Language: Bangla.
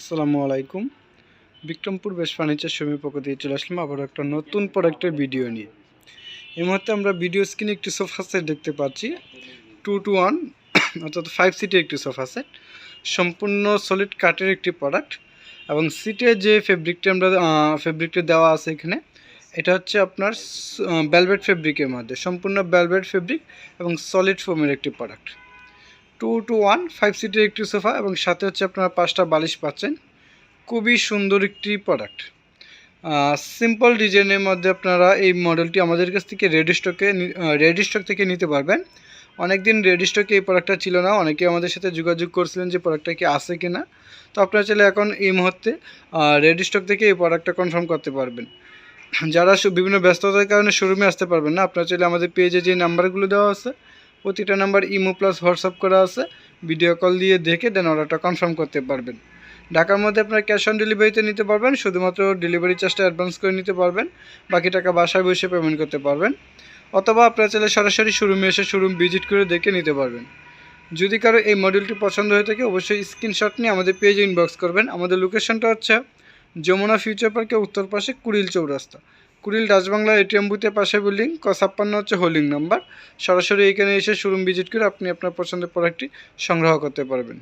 আসসালামু আলাইকুম। বিক্রমপুর বেশ ফার্নিচার শোরুমের পক্ষ দিয়ে চলে আসলাম আবার একটা নতুন প্রোডাক্টের ভিডিও নিয়ে। এই মুহূর্তে আমরা ভিডিও স্ক্রিনে একটি সোফা সেট দেখতে পাচ্ছি। টু টু ওয়ান, অর্থাৎ ফাইভ সিটের একটি সোফা সেট। সম্পূর্ণ সলিড কাঠের একটি প্রোডাক্ট এবং সিটে যে ফেব্রিকটা আমরা ফেব্রিকটা দেওয়া আছে এখানে, এটা হচ্ছে আপনার ভেলভেট ফেব্রিকের মধ্যে। সম্পূর্ণ ভেলভেট ফেব্রিক এবং সলিড ফোমের একটি product. Two two one five সিটের একটি সোফা এবং সাথে হচ্ছে আপনারা পাঁচটা বালিশ পাচ্ছেন। খুবই সুন্দর একটি প্রোডাক্ট সিম্পল ডিজাইনের মধ্যে আপনারা এই মডেলটি আমাদের কাছ থেকে রেডি স্টকে রেডি স্টক থেকে নিতে পারবেন। অনেক দিন রেডি স্টকে এই প্রোডাক্টটা ছিল না। অনেকে আমাদের সাথে যোগাযোগ করছিলেন যে প্রোডাক্টটা কি আছে কি না। তো আপনারা চাইলে এখন এই মুহূর্তে রেডি স্টক থেকে এই প্রোডাক্টটা কনফার্ম করতে পারবেন। যারা বিভিন্ন ব্যস্ততার কারণে শোরুমে আসতে পারবেন না, আপনারা চাইলে আমাদের পেজে যে নাম্বারগুলো দেওয়া আছে প্রতিটা নাম্বার ইমো প্লাস হোয়াটসঅ্যাপ করা আছে। ভিডিও কল দিয়ে দেখে দেন অর্ডারটা কনফার্ম করতে পারবেন। ঢাকার মধ্যে আপনারা ক্যাশ অন ডেলিভারিতে নিতে পারবেন, শুধুমাত্র ডেলিভারি চার্জটা অ্যাডভান্স করে নিতে পারবেন, বাকি টাকা বাসায় বসে পেমেন্ট করতে পারবেন, অথবা আপনারা চাইলে সরাসরি শোরুমে এসে শোরুম ভিজিট করে দেখে নিতে পারবেন। যদি কারও এই মডেলটি পছন্দ হয়ে থাকে, অবশ্যই স্ক্রিনশট নিয়ে আমাদের পেজে ইনবক্স করবেন। আমাদের লোকেশনটা হচ্ছে যমুনা ফিউচার পার্কের উত্তর পাশে কুড়িল চৌরাস্তা। কুড়িল রাজবাংলার এটিএম বুথের পাশে বিল্ডিং ক ছাপ্পান্ন হচ্ছে হোল্ডিং নাম্বার সরাসরি এখানে এসে শোরুম ভিজিট করে আপনি আপনার পছন্দের প্রোডাক্টটি সংগ্রহ করতে পারবেন।